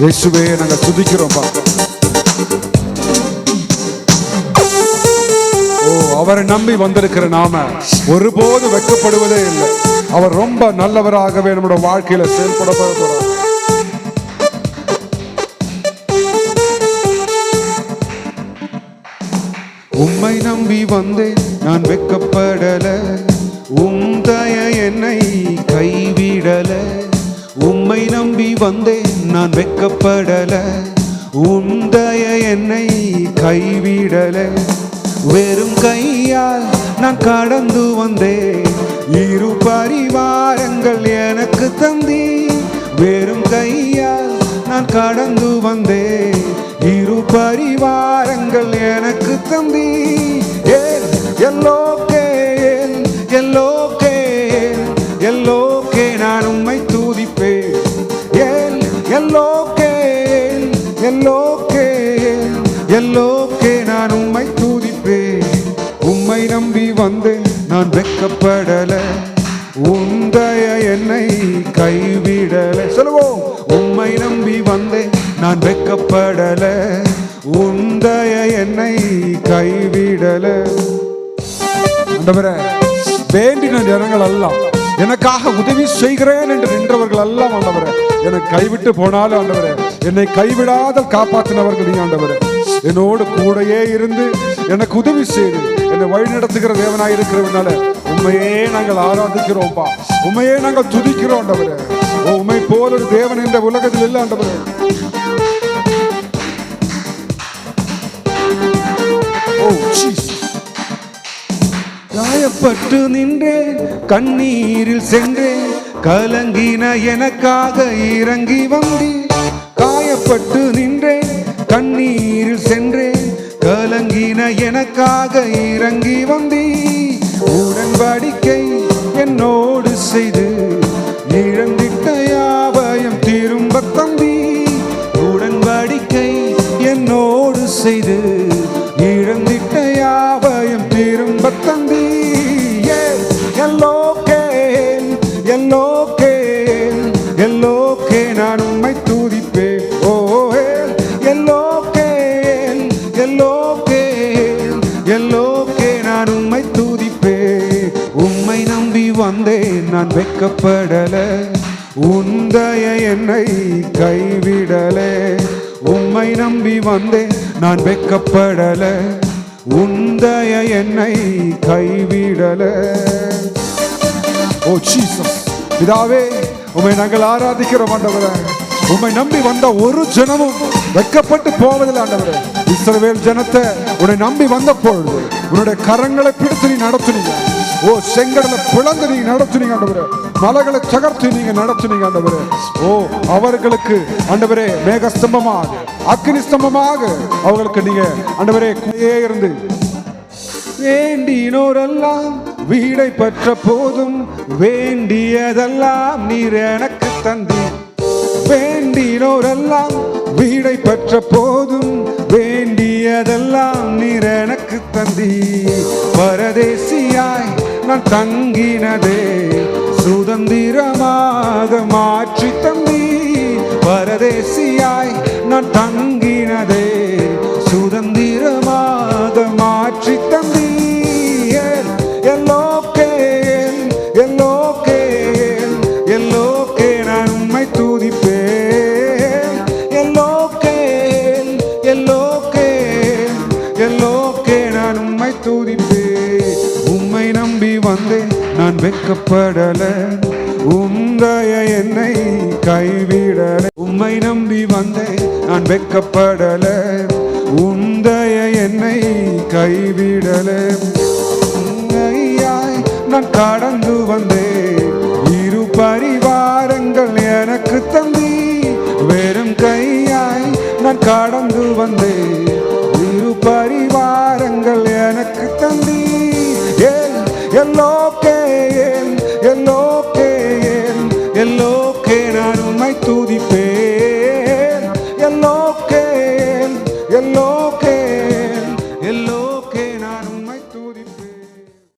இயேசுவே நாங்கள் துதிக்கிறோம்ப்பா ஓ அவரை நம்பி வந்திருக்கிற நாம ஒருபோது வெட்கப்படுவதே இல்லை. அவர் ரொம்ப நல்லவராகவே நம்முடைய வாழ்க்கையில செயல்பட போறார் உம்மை நம்பி வந்தேன் நான் வெக்கப்படல உம் தய என்னை கைவிடலை. உம்மை நம்பி வந்தேன் நான் வெக்கப்படல உந்தய என்னை கைவிடல. வெறும் கையால் நான் கடந்து வந்தேன். இரு பரிவாரங்கள் எனக்கு தந்தி வெறும் கையால் நான் கடந்து வந்தேன். இரு பரிவாரங்கள் எனக்கு தந்தி எல்லோக்கே எல்லோக்கே எல்லோக்கே நான் உம்மை தூதிப்பேன். உம்மை நம்பி வந்தேன் நான் வெக்கப்படல உந்தய என்னை கைவிடல. சொல்லுவோம். உம்மை நம்பி வந்தேன் நான் வெக்கப்படல உந்தய என்னை கைவிடல. வேண்டின ஜனங்கள் எல்லாம் எனக்காக உதவி செய்கிறேன் என்று நின்றவர்கள் எல்லாம் ஆண்டவரே. என்னை கைவிட்டு போனாலும் ஆண்டவரே என்னை கைவிடாத காப்பாற்றினவர்கள் நீ ஆண்டவரே. என்னோடு கூடயே இருந்து எனக்கு உதவி செய்து என்னை வழி நடத்துகிற தேவனாய் இருக்கிறவனால உண்மையே நாங்கள் ஆராதிக்கிறோம்ப்பா உண்மையே நாங்கள் துதிக்கிறோம் ஆண்டவரே. ஓ உண்மை போல ஒரு தேவன் இந்த உலகத்தில் இல்லை ஆண்டவரே. காயப்பட்டு நின்றேன் கண்ணீரில் சென்றேன் கலங்கின எனக்காக இறங்கி வந்தேன் காயப்பட்டு நின்றேன் கண்ணீரில் சென்றேன் கலங்கின எனக்காக இறங்கி வந்தீ. உடன்படிக்கை என்னோடு செய்து இழந்து நான் வெட்கப்படல உந்தய என்னை கைவிடலே. உம்மை நம்பி வந்தேன் நான் வெட்கப்படல உந்தய என்னை கைவிடல. ஓ ஜீசஸ் பிதாவே உம்மை நாங்கள் ஆராதிக்கிறோம் ஆண்டவரே. உம்மை நம்பி வந்த ஒரு ஜனமும் வெட்கப்பட்டு போவதில்லை ஆண்டவரே. இஸ்ரவேல் ஜனத்தை உன்னை நம்பி வந்த பொழுது உன்னுடைய கரங்களை பிடித்து நீ நடத்துனீங்க. ஓ செங்கடலை பிளந்து நீங்க நடத்துனீங்க ஆண்டவரே. மலைகளை தகர்த்து நீங்க நடத்துனீங்க ஆண்டவரே. ஓ அவர்களுக்கு ஆண்டவரே மேகஸ்தம்பமாக அக்னி ஸ்தம்பமாக அவர்களுக்கு நீங்க ஆண்டவரே கூடயே இருந்து. வேண்டினோரெல்லாம் வீடை பெற்ற போதும் வேண்டியதெல்லாம் நீர் எனக்கு தந்தி. வேண்டினோரெல்லாம் வீடை பெற்ற போதும் வேண்டியதெல்லாம் நீர் எனக்கு தந்தி பரதேசியாய் நான் தங்கினதே. சுதந்திரமாக மாற்றி தம்பி பரதேசியாய் நான் தங்கினதே. சுதந்திரமாக மாற்றி தம்பி எல்லோக்கே எல்லோக்கே எல்லோக்கே நான் உண்மை தூதிப்பேன். எல்லோக்கே எல்லோக்கே எல்லோக்கே நான் உம்மை தூதிப்பேன். வந்தேன் நான் வெக்கப்படல உந்தய என்னை கைவிடல. உம்மை நம்பி வந்தேன் நான் வெக்கப்படல உந்தய என்னை கைவிடல. உன்னையாய் நான் கடந்து வந்தேன். இரு பரிவாரங்கள் எனக்கு தந்தி. வெறும் கையாய் நான் கடந்து வந்தேன். Mas tudo e.